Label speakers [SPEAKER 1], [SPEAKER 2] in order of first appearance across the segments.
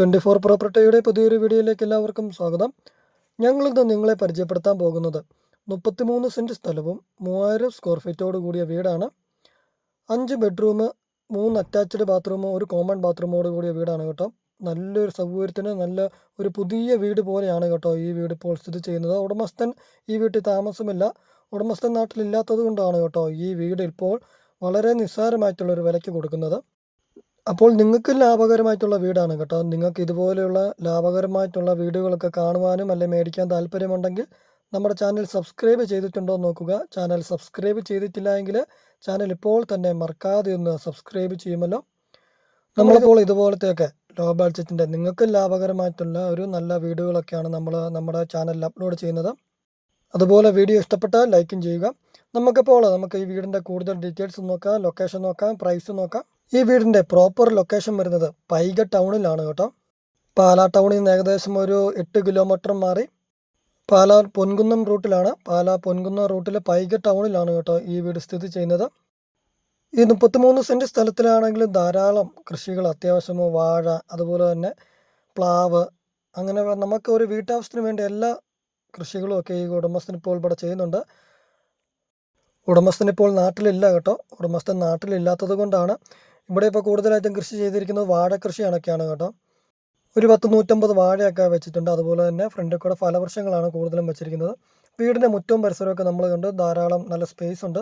[SPEAKER 1] Twenty four പ്രോപ്പർട്ടിയുടെ പുതിയൊരു വീഡിയോയിലേക്ക് എല്ലാവർക്കും സ്വാഗതം. ഞങ്ങളിന്ന് നിങ്ങളെ പരിചയപ്പെടുത്താൻ പോകുന്നത് മുപ്പത്തിമൂന്ന് സെന്റ് സ്ഥലവും മൂവായിരം സ്ക്വയർ ഫീറ്റോട് കൂടിയ വീടാണ്. അഞ്ച് ബെഡ്റൂം മൂന്ന് അറ്റാച്ച്ഡ് ബാത്റൂം ഒരു കോമൺ ബാത്റൂമോട് കൂടിയ വീടാണ് കേട്ടോ. നല്ലൊരു സൗകര്യത്തിന് നല്ല ഒരു പുതിയ വീട് പോലെയാണ് കേട്ടോ ഈ വീട് ഇപ്പോൾ സ്ഥിതി ചെയ്യുന്നത്. ഉടമസ്ഥൻ ഈ വീട്ടിൽ താമസമില്ല. ഉടമസ്ഥൻ നാട്ടിലില്ലാത്തത് കൊണ്ടാണ് കേട്ടോ ഈ വീട് ഇപ്പോൾ വളരെ നിസ്സാരമായിട്ടുള്ളൊരു വിലയ്ക്ക് കൊടുക്കുന്നത്. അപ്പോൾ നിങ്ങൾക്ക് ലാഭകരമായിട്ടുള്ള വീടാണ് കേട്ടോ. നിങ്ങൾക്ക് ഇതുപോലെയുള്ള ലാഭകരമായിട്ടുള്ള വീടുകളൊക്കെ കാണുവാനും അല്ലെങ്കിൽ മേടിക്കാൻ താല്പര്യമുണ്ടെങ്കിൽ നമ്മുടെ ചാനൽ സബ്സ്ക്രൈബ് ചെയ്തിട്ടുണ്ടോ എന്ന് നോക്കുക. ചാനൽ സബ്സ്ക്രൈബ് ചെയ്തിട്ടില്ല എങ്കിൽ ചാനൽ ഇപ്പോൾ തന്നെ മറക്കാതെ ഒന്ന് സബ്സ്ക്രൈബ് ചെയ്യുമല്ലോ. നമ്മളിപ്പോൾ ഇതുപോലത്തെയൊക്കെ ലോ ബഡ്ജറ്റിന്റെ നിങ്ങൾക്ക് ലാഭകരമായിട്ടുള്ള ഒരു നല്ല വീഡിയോകളൊക്കെയാണ് നമ്മൾ നമ്മുടെ ചാനലിൽ അപ്ലോഡ് ചെയ്യുന്നത്. അതുപോലെ വീഡിയോ ഇഷ്ടപ്പെട്ടാൽ ലൈക്കും ചെയ്യുക. നമുക്കിപ്പോൾ നമുക്ക് ഈ വീടിന്റെ കൂടുതൽ ഡീറ്റെയിൽസ് നോക്കാം ലൊക്കേഷൻ നോക്കാം പ്രൈസ് നോക്കാം. ഈ വീടിന്റെ പ്രോപ്പർ ലൊക്കേഷൻ വരുന്നത് പൈക ടൗണിലാണ് കേട്ടോ. പാലാ ടൗണിൽ നിന്ന് ഏകദേശം ഒരു എട്ട് കിലോമീറ്റർ മാറി പാലാ പൊൻകുന്നം റൂട്ടിലാണ്. പാലാ പൊൻകുന്നം റൂട്ടിലെ പൈക ടൗണിലാണ് കേട്ടോ ഈ വീട് സ്ഥിതി ചെയ്യുന്നത്. ഈ മുപ്പത്തിമൂന്ന് സെന്റ് സ്ഥലത്തിലാണെങ്കിലും ധാരാളം കൃഷികൾ അത്യാവശ്യം വാഴ അതുപോലെ തന്നെ പ്ലാവ് അങ്ങനെ നമുക്ക് ഒരു വീട്ടാവശ്യത്തിന് വേണ്ടി എല്ലാ കൃഷികളും ഒക്കെ ഈ ഉടമസ്ഥൻ ഇപ്പോൾ ഇവിടെ ചെയ്യുന്നുണ്ട്. ഉടമസ്ഥൻ ഇപ്പോൾ നാട്ടിലില്ല കേട്ടോ. ഉടമസ്ഥൻ നാട്ടിലില്ലാത്തത് കൊണ്ടാണ് ഇവിടെ ഇപ്പോൾ കൂടുതലായിട്ടും കൃഷി ചെയ്തിരിക്കുന്നത് വാഴ കൃഷിയാണൊക്കെയാണ് കേട്ടോ. ഒരു പത്ത് നൂറ്റമ്പത് വാഴയൊക്കെ വെച്ചിട്ടുണ്ട്. അതുപോലെ തന്നെ ഫ്രണ്ടിൽ കൂടെ ഫലവൃക്ഷങ്ങളാണ് കൂടുതലും വെച്ചിരിക്കുന്നത്. വീടിന്റെ മുറ്റവും പരിസരമൊക്കെ നമ്മൾ കണ്ട്. ധാരാളം നല്ല സ്പേസ് ഉണ്ട്.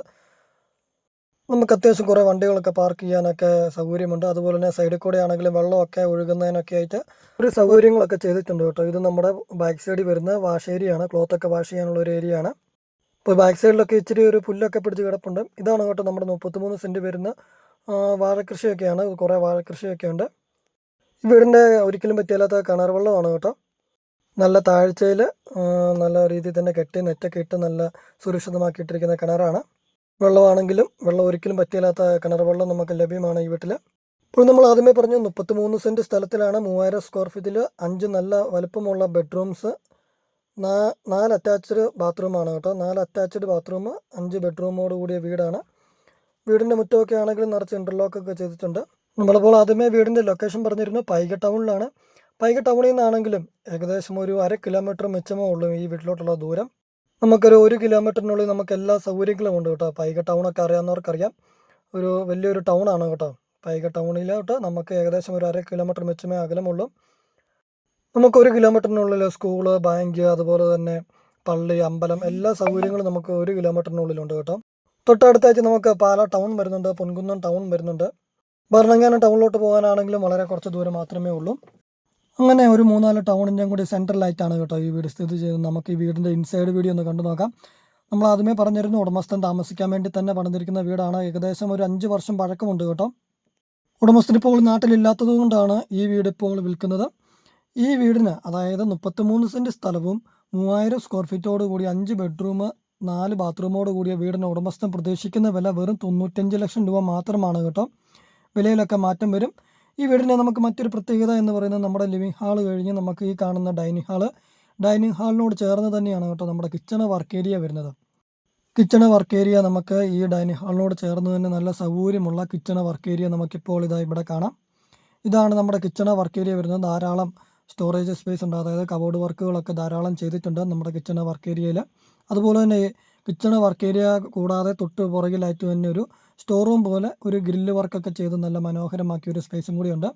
[SPEAKER 1] നമുക്ക് അത്യാവശ്യം കുറേ വണ്ടികളൊക്കെ പാർക്ക് ചെയ്യാനൊക്കെ സൗകര്യമുണ്ട്. അതുപോലെ തന്നെ സൈഡിൽ കൂടെ ആണെങ്കിലും വെള്ളമൊക്കെ ഒഴുകുന്നതിനൊക്കെ ആയിട്ട് ഒരു സൗകര്യങ്ങളൊക്കെ ചെയ്തിട്ടുണ്ട് കേട്ടോ. ഇത് നമ്മുടെ ബാക്ക് സൈഡിൽ വരുന്ന വാഷ് ഏരിയയാണ് ക്ലോത്തൊക്കെ വാഷ് ചെയ്യാനുള്ള ഒരു ഏരിയയാണ് ഇപ്പോൾ ബാക്ക് സൈഡിലൊക്കെ ഇച്ചിരി ഒരു പുല്ലൊക്കെ പിടിച്ച് കിടപ്പുണ്ട്. ഇതാണ് കേട്ടോ നമ്മുടെ മുപ്പത്തിമൂന്ന് സെന്റ് വരുന്ന വാഴക്കൃഷിയൊക്കെയാണ് കുറേ വാഴക്കൃഷിയൊക്കെ ഉണ്ട് വീടിന്റെ ഒരിക്കലും പറ്റിയില്ലാത്ത കിണർ വെള്ളമാണ് കേട്ടോ. നല്ല താഴ്ചയിൽ നല്ല രീതിയിൽ തന്നെ കെട്ടി നെറ്റൊക്കെ ഇട്ട് നല്ല സുരക്ഷിതമാക്കിയിട്ടിരിക്കുന്ന കിണറാണ്. വെള്ളമാണെങ്കിലും വെള്ളം ഒരിക്കലും പറ്റിയില്ലാത്ത കിണർ വെള്ളം നമുക്ക് ലഭ്യമാണ് ഈ വീട്ടിൽ ഇപ്പോൾ നമ്മൾ ആദ്യമേ പറഞ്ഞു മുപ്പത്തിമൂന്ന് സെന്റ് സ്ഥലത്തിലാണ് മൂവായിരം സ്ക്വയർ ഫീറ്റിൽ അഞ്ച് നല്ല വലുപ്പമുള്ള ബെഡ്റൂംസ്. നാല് അറ്റാച്ച്ഡ് ബാത്റൂമാണ് കേട്ടോ. നാല് അറ്റാച്ച്ഡ് ബാത്റൂം അഞ്ച് ബെഡ്റൂമോട് കൂടിയ വീടാണ്. വീടിന്റെ മുറ്റമൊക്കെ ആണെങ്കിലും നിറച്ച് ഇന്റർലോക്ക് ഒക്കെ ചെയ്തിട്ടുണ്ട്. നമ്മളിപ്പോൾ ആദ്യമേ വീടിന്റെ ലൊക്കേഷൻ പറഞ്ഞിരുന്നു. പൈക ടൗണിലാണ് പൈക ടൗണിൽ നിന്നാണെങ്കിലും ഏകദേശം ഒരു അര കിലോമീറ്റർ മിച്ചമേ ഉള്ളൂ ഈ വീട്ടിലോട്ടുള്ള ദൂരം. നമുക്കൊരു ഒരു കിലോമീറ്ററിനുള്ളിൽ നമുക്ക് എല്ലാ സൗകര്യങ്ങളും ഉണ്ട് കേട്ടോ. പൈക ടൗണൊക്കെ അറിയാവുന്നവർക്കറിയാം. ഒരു വലിയൊരു ടൗണാണ് കേട്ടോ. പൈക ടൗണിലോട്ട് നമുക്ക് ഏകദേശം ഒരു അര കിലോമീറ്റർ മിച്ചമേ അകലമുള്ളൂ. നമുക്ക് ഒരു കിലോമീറ്ററിനുള്ളിൽ സ്കൂൾ ബാങ്ക് അതുപോലെ തന്നെ പള്ളി അമ്പലം എല്ലാ സൗകര്യങ്ങളും നമുക്ക് ഒരു കിലോമീറ്ററിനുള്ളിലുണ്ട് കേട്ടോ. തൊട്ടടുത്തായിട്ട് നമുക്ക് പാലാ ടൗൺ വരുന്നുണ്ട് പൊൻകുന്നം ടൗൺ വരുന്നുണ്ട്. ഭരണങ്ങാനം ടൗണിലോട്ട് പോകാനാണെങ്കിലും വളരെ കുറച്ച് ദൂരം മാത്രമേ ഉള്ളൂ. അങ്ങനെ ഒരു മൂന്നാൽ ടൗണിന്റെയും കൂടി സെൻട്രലായിട്ടാണ് കേട്ടോ ഈ വീട് സ്ഥിതി ചെയ്യുന്നത്. നമുക്ക് ഈ വീടിന്റെ ഇൻസൈഡ് വീഡിയോ ഒന്ന് കണ്ടു നോക്കാം. നമ്മൾ ആദ്യമേ പറഞ്ഞിരുന്നു ഉടമസ്ഥൻ താമസിക്കാൻ വേണ്ടി തന്നെ പണിതിരിക്കുന്ന വീടാണ്. ഏകദേശം ഒരു അഞ്ച് വർഷം പഴക്കമുണ്ട് കേട്ടോ. ഉടമസ്ഥൻ ഇപ്പോൾ നാട്ടിലില്ലാത്തത് കൊണ്ടാണ് ഈ വീട് ഇപ്പോൾ വിൽക്കുന്നത്. ഈ വീടിന് അതായത് മുപ്പത്തിമൂന്ന് സെന്റ് സ്ഥലവും മൂവായിരം സ്ക്വയർ ഫീറ്റോട് കൂടി അഞ്ച് ബെഡ്റൂം നാല് ബാത്റൂമോട് കൂടിയ വീടിന് ഉടമസ്ഥൻ പ്രതീക്ഷിക്കുന്ന വില വെറും തൊണ്ണൂറ്റഞ്ച് ലക്ഷം രൂപ മാത്രമാണ് കേട്ടോ. വിലയിലൊക്കെ മാറ്റം വരും. ഈ വീടിന്റെ നമുക്ക് മറ്റൊരു പ്രത്യേകത എന്ന് പറയുന്നത് നമ്മുടെ ലിവിംഗ് ഹാൾ കഴിഞ്ഞ് നമുക്ക് ഈ കാണുന്ന ഡൈനിങ് ഹാൾ. ഡൈനിങ് ഹാളിനോട് ചേർന്ന് തന്നെയാണ് കേട്ടോ നമ്മുടെ കിച്ചണ് വർക്ക് ഏരിയ വരുന്നത്. കിച്ചണ് വർക്ക് ഏരിയ നമുക്ക് ഈ ഡൈനിങ് ഹാളിനോട് ചേർന്ന് തന്നെ നല്ല സൗകര്യമുള്ള കിച്ചണ് വർക്ക് ഏരിയ നമുക്കിപ്പോൾ ഇതാ ഇവിടെ കാണാം. ഇതാണ് നമ്മുടെ കിച്ചണ് വർക്ക് ഏരിയ വരുന്നത്. ധാരാളം സ്റ്റോറേജ് സ്പേസ് ഉണ്ട്. അതായത് കബോർഡ് വർക്കുകളൊക്കെ ധാരാളം ചെയ്തിട്ടുണ്ട് നമ്മുടെ കിച്ചണ് വർക്ക് ഏരിയയിൽ അതുപോലെ തന്നെ കിച്ചണ് വർക്ക് ഏരിയ കൂടാതെ തൊട്ട് പുറകിലായിട്ട് തന്നെ ഒരു സ്റ്റോർ റൂം പോലെ ഒരു ഗ്രില്ല് വർക്കൊക്കെ ചെയ്ത് നല്ല മനോഹരമാക്കിയ ഒരു സ്പേസും കൂടിയുണ്ട്.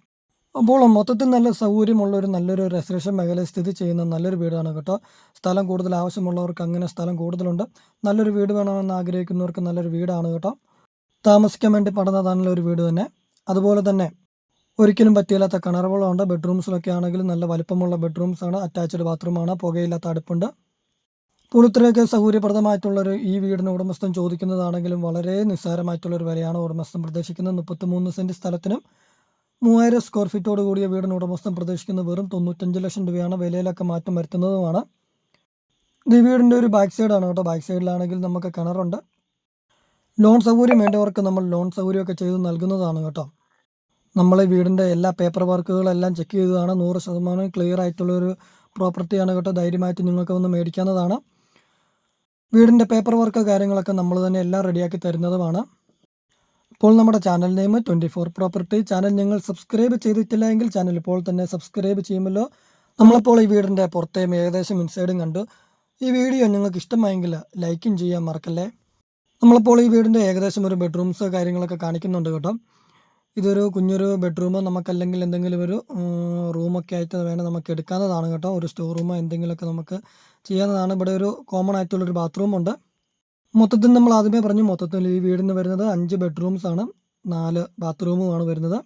[SPEAKER 1] അപ്പോൾ മൊത്തത്തിൽ നല്ല സൗകര്യമുള്ള ഒരു നല്ലൊരു റെസിഡൻഷ്യൽ മേഖലയിൽ സ്ഥിതി ചെയ്യുന്ന നല്ലൊരു വീടാണ് കേട്ടോ. സ്ഥലം കൂടുതൽ ആവശ്യമുള്ളവർക്ക് അങ്ങനെ സ്ഥലം കൂടുതലുണ്ട്. നല്ലൊരു വീട് വേണമെന്ന് ആഗ്രഹിക്കുന്നവർക്ക് നല്ലൊരു വീടാണ് കേട്ടോ. താമസിക്കാൻ വേണ്ടി പടന്നതാണല്ലോ ഒരു വീട് തന്നെ. അതുപോലെ തന്നെ ഒരിക്കലും പറ്റിയില്ലാത്ത കിണർ വെള്ളമുണ്ട്. ബെഡ്റൂംസിലൊക്കെ ആണെങ്കിലും നല്ല വലിപ്പമുള്ള ബെഡ്റൂംസ് ആണ്. അറ്റാച്ച്ഡ് ബാത്റൂമാണ് പുകയില്ലാത്ത അടുപ്പുണ്ട്. അപ്പോൾ സൗകര്യപ്രദമായിട്ടുള്ളൊരു ഈ വീടിന് ഉടമസ്ഥൻ ചോദിക്കുന്നതാണെങ്കിലും വളരെ നിസ്സാരമായിട്ടുള്ളൊരു വിലയാണ് ഉടമസ്ഥൻ പ്രതീക്ഷിക്കുന്നത്. മുപ്പത്തിമൂന്ന് സെന്റ് സ്ഥലത്തിനും മൂവായിരം സ്ക്വയർ ഫീറ്റോട് കൂടിയ വീടിന് ഉടമസ്ഥൻ പ്രതീക്ഷിക്കുന്നത് വെറും തൊണ്ണൂറ്റഞ്ച് ലക്ഷം രൂപയാണ്. വിലയിലൊക്കെ മാറ്റം വരുത്തുന്നതുമാണ്. ഈ വീടിന്റെ ഒരു ബാക്ക് സൈഡാണ് കേട്ടോ. ബാക്ക് സൈഡിലാണെങ്കിൽ നമുക്ക് കിണറുണ്ട്. ലോൺ സൗകര്യം വേണ്ടവർക്ക് നമ്മൾ ലോൺ സൗകര്യമൊക്കെ ചെയ്ത് നൽകുന്നതാണ് കേട്ടോ. നമ്മൾ വീടിന്റെ എല്ലാ പേപ്പർ വർക്കുകളെല്ലാം ചെക്ക് ചെയ്തതാണ്. നൂറ് ശതമാനം ക്ലിയർ ആയിട്ടുള്ളൊരു പ്രോപ്പർട്ടിയാണ് കേട്ടോ. ധൈര്യമായിട്ട് നിങ്ങൾക്ക് ഒന്ന് മേടിക്കാവുന്നതാണ്. വീടിന്റെ പേപ്പർ വർക്ക് കാര്യങ്ങളൊക്കെ നമ്മൾ തന്നെ എല്ലാം റെഡിയാക്കി തരുന്നതുമാണ്. ഇപ്പോൾ നമ്മുടെ channel name twenty four property channel നിങ്ങൾ സബ്സ്ക്രൈബ് ചെയ്തിട്ടില്ല എങ്കിൽ ചാനൽ ഇപ്പോൾ തന്നെ സബ്സ്ക്രൈബ് ചെയ്യുമല്ലോ. നമ്മളിപ്പോൾ ഈ വീടിന്റെ പുറത്തേയും ഏകദേശം ഇൻസൈഡും കണ്ടു. ഈ വീഡിയോ നിങ്ങൾക്ക് ഇഷ്ടമായെങ്കിൽ ലൈക്കും ചെയ്യാൻ മറക്കല്ലേ? നമ്മളിപ്പോൾ ഈ വീടിന്റെ ഏകദേശം ഒരു ബെഡ്റൂംസ് കാര്യങ്ങളൊക്കെ കാണിക്കുന്നുണ്ട് കേട്ടോ. ഇതൊരു കുഞ്ഞൊരു ബെഡ്റൂം നമുക്കല്ലെങ്കിൽ എന്തെങ്കിലും ഒരു റൂമൊക്കെ ആയിട്ട് വേണം നമുക്ക് എടുക്കാവുന്നതാണ് കേട്ടോ. ഒരു സ്റ്റോർ റൂമോ എന്തെങ്കിലുമൊക്കെ നമുക്ക് ചെയ്യാവുന്നതാണ്. ഇവിടെ ഒരു കോമൺ ആയിട്ടുള്ളൊരു ബാത്റൂം ഉണ്ട്. മൊത്തത്തിൽ നമ്മൾ ആദ്യമേ പറഞ്ഞു മൊത്തത്തിൽ ഈ വീടിന് വരുന്നത് അഞ്ച് ബെഡ്റൂംസ് ആണ്. നാല് ബാത്റൂമുമാണ് വരുന്നത്.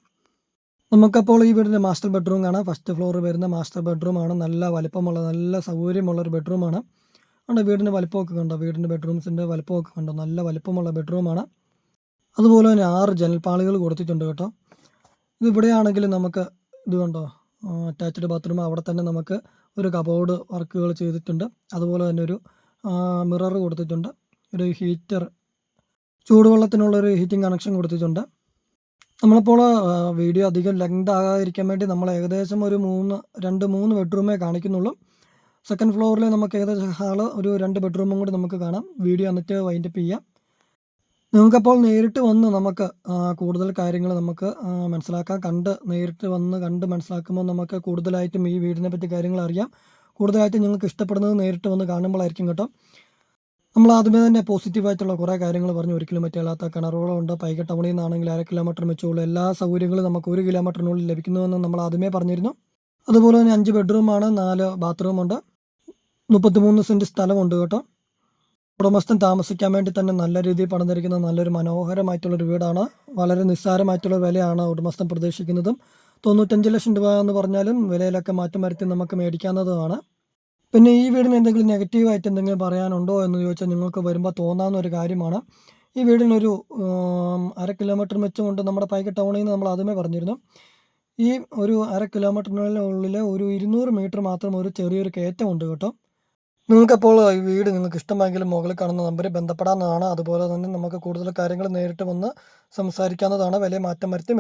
[SPEAKER 1] നമുക്കപ്പോൾ ഈ വീടിന്റെ മാസ്റ്റർ ബെഡ്റൂം കാണാം. ഫസ്റ്റ് ഫ്ലോർ വരുന്ന മാസ്റ്റർ ബെഡ്റൂം ആണ്. നല്ല വലിപ്പമുള്ള നല്ല സൗകര്യമുള്ള ഒരു ബെഡ്റൂമാണ് അതുകൊണ്ട് വീടിന്റെ വലിപ്പമൊക്കെ കണ്ടോ? വീടിന്റെ ബെഡ്റൂംസിന്റെ വലിപ്പമൊക്കെ കണ്ടോ? നല്ല വലിപ്പമുള്ള ബെഡ്റൂമാണ് അതുപോലെ തന്നെ ആറ് ജനൽപ്പാളികൾ കൊടുത്തിട്ടുണ്ട് കേട്ടോ. ഇത് ഇവിടെയാണെങ്കിൽ നമുക്ക് ഇത് കണ്ടോ? അറ്റാച്ച്ഡ് ബാത്റൂം അവിടെ തന്നെ നമുക്ക് ഒരു കബോർഡ് വർക്കുകൾ ചെയ്തിട്ടുണ്ട്. അതുപോലെ തന്നെ ഒരു മിറർ കൊടുത്തിട്ടുണ്ട്. ഒരു ഹീറ്റർ ചൂടുവെള്ളത്തിനുള്ളൊരു ഹീറ്റിംഗ് കണക്ഷൻ കൊടുത്തിട്ടുണ്ട്. നമ്മളിപ്പോൾ വീഡിയോ അധികം ലെങ്ത് ആകാതിരിക്കാൻ വേണ്ടി നമ്മൾ ഏകദേശം ഒരു മൂന്ന് രണ്ട് മൂന്ന് ബെഡ്റൂമേ കാണിക്കുന്നുള്ളൂ. സെക്കൻഡ് ഫ്ലോറിൽ നമുക്ക് ഏകദേശം ഹാൾ ഒരു രണ്ട് ബെഡ്റൂമും കൂടി നമുക്ക് കാണാം. വീഡിയോ എന്നിട്ട് വൈൻഡപ്പ് ചെയ്യാം. നിങ്ങൾക്കപ്പോൾ നേരിട്ട് വന്ന് നമുക്ക് കൂടുതൽ കാര്യങ്ങൾ നമുക്ക് മനസ്സിലാക്കാം. കണ്ട് നേരിട്ട് വന്ന് കണ്ട് മനസ്സിലാക്കുമ്പോൾ നമുക്ക് കൂടുതലായിട്ടും ഈ വീടിനെ പറ്റി കാര്യങ്ങൾ അറിയാം. കൂടുതലായിട്ടും നിങ്ങൾക്ക് ഇഷ്ടപ്പെടുന്നത് നേരിട്ട് വന്ന് കാണുമ്പോഴായിരിക്കും കേട്ടോ. നമ്മൾ ആദ്യമേ തന്നെ പോസിറ്റീവായിട്ടുള്ള കുറേ കാര്യങ്ങൾ പറഞ്ഞു. ഒരിക്കലും മറ്റല്ലാത്ത കിണറുകളുണ്ട് പൈക ടൗണിൽ നിന്നാണെങ്കിൽ അര കിലോമീറ്റർ വെച്ചുള്ള എല്ലാ സൗകര്യങ്ങളും നമുക്ക് ഒരു കിലോമീറ്ററിനുള്ളിൽ ലഭിക്കുന്നുവെന്ന് നമ്മൾ ആദ്യമേ പറഞ്ഞിരുന്നു. അതുപോലെ തന്നെ അഞ്ച് ബെഡ്റൂമാണ് നാല് ബാത്റൂമുണ്ട് മുപ്പത്തിമൂന്ന് സെന്റ് സ്ഥലമുണ്ട് കേട്ടോ. ഉടമസ്ഥൻ താമസിക്കാൻ വേണ്ടി തന്നെ നല്ല രീതിയിൽ പണിതിരിക്കുന്ന നല്ലൊരു മനോഹരമായിട്ടുള്ളൊരു വീടാണ്. വളരെ നിസ്സാരമായിട്ടുള്ള വിലയാണ് ഉടമസ്ഥൻ പ്രതീക്ഷിക്കുന്നതും. തൊണ്ണൂറ്റഞ്ച് ലക്ഷം രൂപ എന്ന് പറഞ്ഞാലും വിലയിലൊക്കെ മാറ്റം വരുത്തി നമുക്ക് മേടിക്കാവുന്നതുമാണ്. പിന്നെ ഈ വീടിന് എന്തെങ്കിലും നെഗറ്റീവായിട്ട് എന്തെങ്കിലും പറയാനുണ്ടോ എന്ന് ചോദിച്ചാൽ നിങ്ങൾക്ക് വരുമ്പോൾ തോന്നാവുന്ന ഒരു കാര്യമാണ്. ഈ വീടിനൊരു അര കിലോമീറ്റർ മെച്ചമുണ്ട് നമ്മുടെ പൈക്ക് ടൗണിൽ നിന്ന് നമ്മൾ ആദ്യമേ പറഞ്ഞിരുന്നു. ഈ ഒരു അര കിലോമീറ്ററിനുള്ളിൽ ഒരു ഇരുന്നൂറ് മീറ്റർ മാത്രം ഒരു ചെറിയൊരു കയറ്റമുണ്ട് കേട്ടോ. നിങ്ങൾക്കപ്പോൾ ഈ വീട് നിങ്ങൾക്ക് ഇഷ്ടമെങ്കിൽ മുകളിൽ കാണുന്ന നമ്പറിൽ ബന്ധപ്പെടാവുന്നതാണ്. അതുപോലെ തന്നെ നമുക്ക് കൂടുതൽ കാര്യങ്ങൾ നേരിട്ട് വന്ന് സംസാരിക്കാവുന്നതാണ്. വില മാറ്റം വരുത്തി